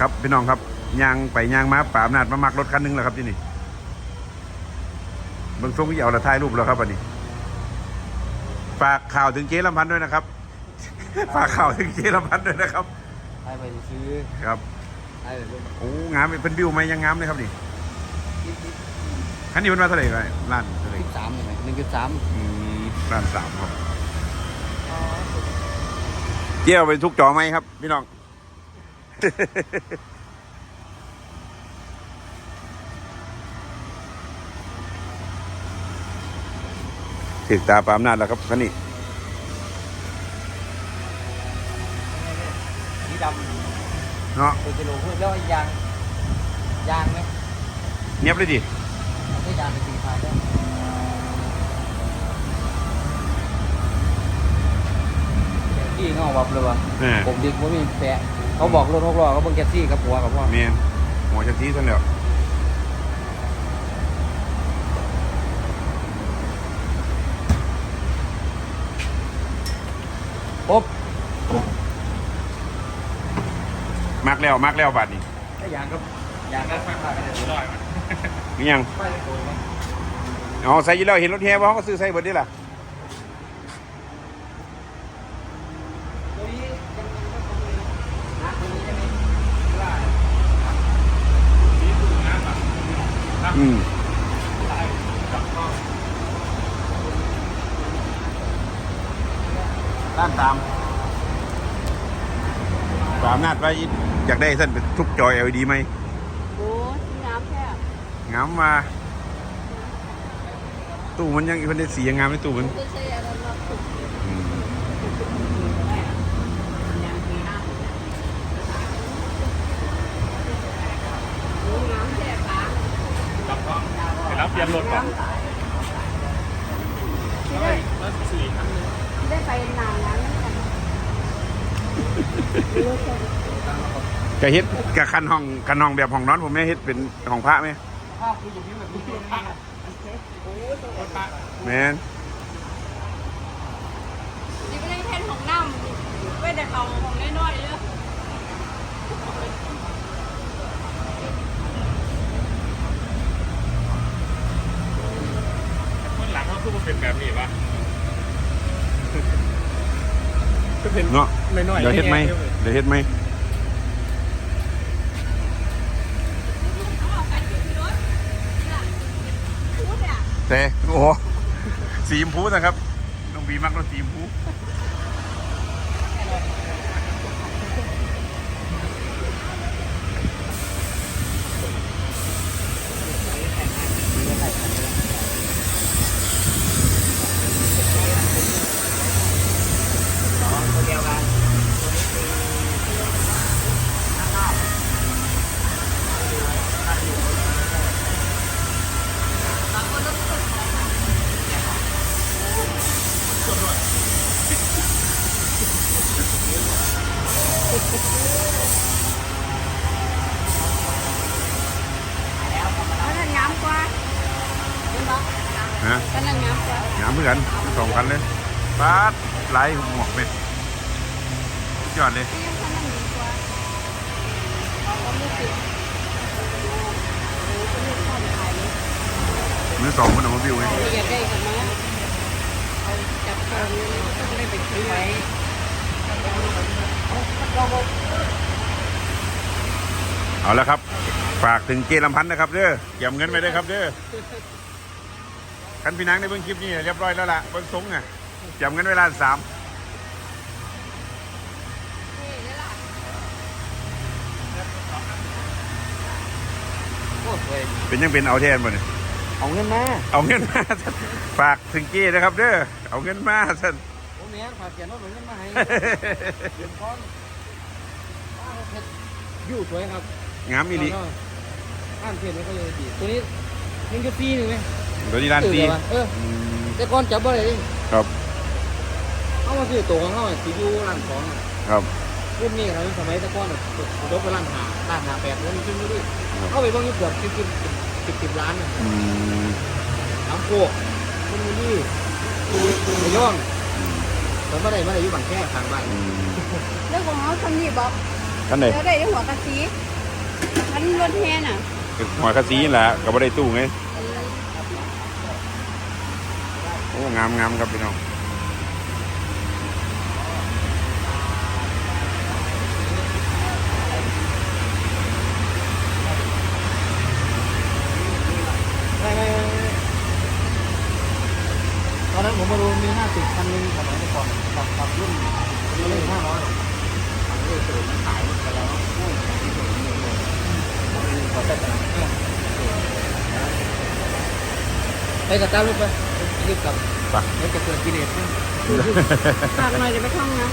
ครับพี่น้องครับยางไปยางมาป่าอำนาจมามักรถคันหนึงแล้วครับที่นี่เบิ่งทรงที่เอาละถ่ายรูปแล้วครับวันนี้ ฝากข่าวถึงเจ๊ลำพันธ์ด้วยนะครับ ฝากข่าวถึงเจ๊ลำพันธ์ด้วยนะครับให้ไปซื้อครับให้ไปซื้อโอ้งามเป็นบิวไหมยังงามเลยครับนี่คันนี้มันมาเท่าไหร่ครับล้านเท่าไหร่สิบสามใช่ไหมหนึ่งจุดสามอืมล้านสามครับเกี่ยวไปทุกจอไหมครับพี่น้อง ถึกตาปามนาจแล้วครับคันนี้สีดเนาะำเป็นกิโลเพื่อแล้วยาง ยางไหมเงียบเลยดิไม่ใช่ยางเป็นสีขาวได้ที่เงาวับเลยวะแม่ผมดิกว่ามีแปะ เขาบอกรถหกล้อเขาเบิ่งแก๊สซี่กับหัวกับพ่อเมียนหัวชักทีท่านแล้วปุ๊บมักแล้วมักแล้วบาดนี้ไอ้ยางก็ยางก็ไม่พลาดกันเลยร้อยมันมียังไม่ได้โดนมั้งอ๋อใส่อยี่แล้วเห็นรถแฮบ่เขาก็ซื้อใส่เบิดได้ล่ะ ตัวนี้ยังยังไม่ตรงเลยนะตัวนี้ยังไม่ว่า อืม ด้านตามปามนาดว่าอยากได้เส้นเป็นทุกจอย LED ไหมโอ้ที่น้ำแค่งามมาตู้มันยังอีกคนได้สียังงามในตู้มันไม่ใช่อะไรหรอกอืมน้ำแค่ปลาไปรับเตรียมรถก่อน ที่ได้ แล้วสี่ครั้ง ที่ได้ไปนานแล้วนั่นกันรู้แค่ กะเฮ็ดกะคันห้องคันห้องแบบห้องนอนผมไม่เฮ็ดเป็นห้องพระไหมภาพคืออย่างนี้แบบนี้เลยนะแมนนี่ไม่ได้แค่ของน้ำไม่ได้เอาของน้อยๆเลยคนหลังเขาคือมันเป็นแบบนี้ปะเนาะน้อยๆเดี๋ยวเฮ็ดไหม เดี๋ยวเฮ็ดไหมเอาไปอยู่ที่รถน่ะพูดอะแต่โอ้โหสีชมพูนะครับ น้องบีมักรถสีชมพู ตัวเดียวกัน ก็นั่นงามกว่าเห็นปะ ฮะก็นั่นงามกว่างามเหมือนกันสองคันเลยปาดไหลายหมวกเลยสุดยอดเลยที่ยังก็นั่นดีกว่าเอาความรู้สึกโอ้โหเป็นเรื่องความขายเลยมือสองมันเอามาบิวไงเราอยากได้กันมาเอาจับตัวนี้ต้องได้ไปซื้อไว้เอาแล้วครับ ฝากถึงเจลำพันธ์นะครับเด้อเก็บเงินไปด้วยครับเด้อ คันพี่นางในเบื้องคลิปนี้เรียบร้อยแล้วล่ะเบื้องทรงอะเก็บเงินไว้ล้านสามนี่นี่ล่ะโอ้สวยเป็นยังเป็นเอาแทนบ่เนี่ยเอาเงินมา เอาเงินมาฝากถึงเจนะครับเด้อเอาเงินมาท่านโอ้แม่ฝากเขียนว่าเอาเงินมาให้เดี๋ยวก้อนอ้าวเพชรยู่สวยครับงามอีหลีอ่านเพจไม่ค่อยดีตัวนี้ยังจะปีหนึ่งไหม ตัวนี้ล้านตีเอออืมแต่ก่อนจับบ่ได้ดิครับเอามาซื้อตัวของเขาสิอยู่ร้านของครับ รุ่นนี้ครับสมัยแต่ก่อนน่ะยกไปร้านหาร้านหาแปดเงินขึ้นไม่ดิเข้าไปเบ้างนี่เกือบสิบสิบสิบสิบล้านน่ะอืมน้ำโคกคนนี้นี่ระยองผมไม่ได้ไม่ได้อยู่บางแค่ทางบ้านอืมแล้วของเขาทำนี่บอกคกันเลยแล้วได้หัวกะสีมันรถแฮน่ะหอยคาซีนี่แหละก็บ่ได้ตู้ไงโอ้ งามงามครับพี่น้องไม่ไม่ตอนนั้นผมมาดูมีห้าสิบคันนึงสมัยก่อนกับกับรุ่นรุ่นห้าร้อยเลขสูงขายไปแล้วไปกับตาลูกไปรีบกลับ ปเดี๋ยวจะเกิดกิเลสนะฝากหน่อยจะไปท่องนะ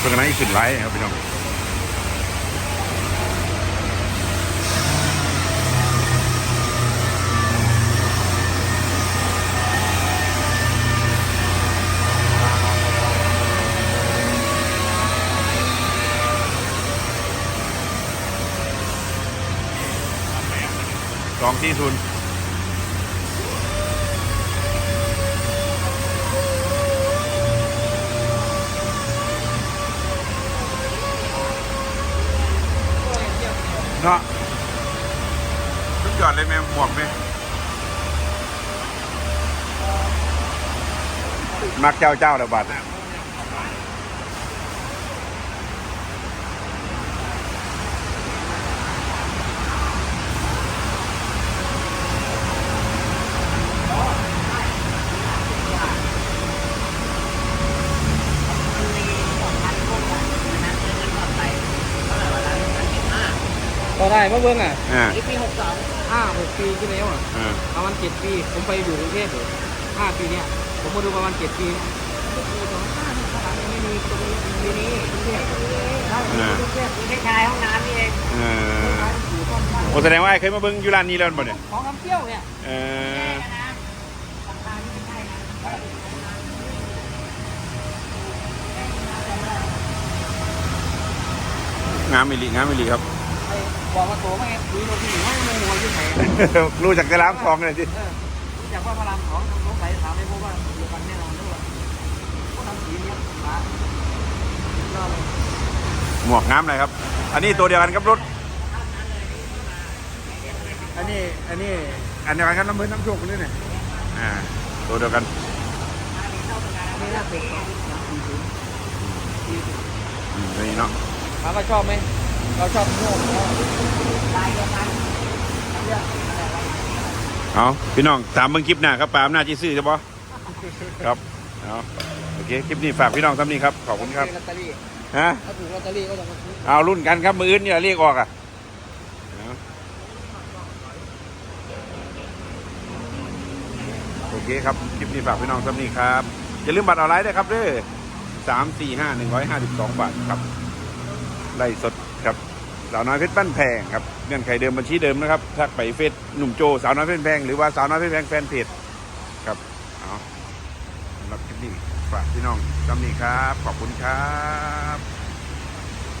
เป็นไงขึ้นไลท์ครับพี่น้อง สองที่ศูนเนาะทุกยอดเลยแม่หมวกไหมมักเจ้าเจ้าแล้วบัดนะ มื่อเบื้องอะอ่าปีหกสามห้าหกปีที่แล้วอะอ่าประมาณเจ็ดปีผมไปอยู่กรุงเทพอยู่ห้าปีเนี้ยผมมาดูประมาณเจ็ดปีไม่มีตรงนี้ปีนี้กรุงเทพใช่อ่ากรุงเทพมีแค่ชายห้องน้ำนี่เองเออโอ้แสดงว่าไอ้เคยมาเบิ่งอยู่ร้านนี้แล้วบ่เนี่ยของน้ำเที่ยวเนี่ยเอองามมิลีงามมิลีครับไอ้ บอกมาโตมาไงคุยโรตีว่าไม่หัวยุ่งไหนรู้จักกระลามทองเลยสิเออรู้จักว่าพระรามสองสงสัยถามไม่พบว่าเดียวกันแน่นอนด้วยว่าทำสีเนี้ยฟ้าก็เลยหมวกงามเลยครับ อันนี้ตัวเดียวกันกับรถ อันนี้ อันนี้ อันเดียวกันกับน้ำมือน้ำโชคคนนี้เนี่ยอ่า ตัวเดียวกันไม่น่าเป็นของสามสี่ศูนย์อืมนี่เนาะถามว่าชอบไหม เราชอบโง่ลายยวกันเอาพี่น้องตามเบิ่งคลิปหน้าครับปามหน้าจีซื่อใช่ปะครับเอาโอเคคลิปนี้ฝากพี่น้องทำนี้ครับขอบคุณครับลอตเตอรี่ฮะถ้าถูกลอตเตอรี่ก็จะมาซื้อเอารุ่นกันครับมืออื่นเนี่ยเรียกออกอะเอาโอเคครับคลิปนี้ฝากพี่น้องทำนี้ครับอย่าลืมบัตรออนไลน์ด้วยครับเด้อสามสี่ห้าหนึ่งร้อยห้าสิบสองบาทครับ ไล่สดครับสาวน้อยเพชรบ้านแพงครับเงื่อนไขเดิมบัญชีเดิมนะครับทักไปเฟซหนุ่มโจสาวน้อยเพชรแพงหรือว่าสาวน้อยเพชรแพงแฟนเพจครับเอาสำหรับคลิปนี้ฝากพี่น้องจำนี้ครับ ขอบคุณครับ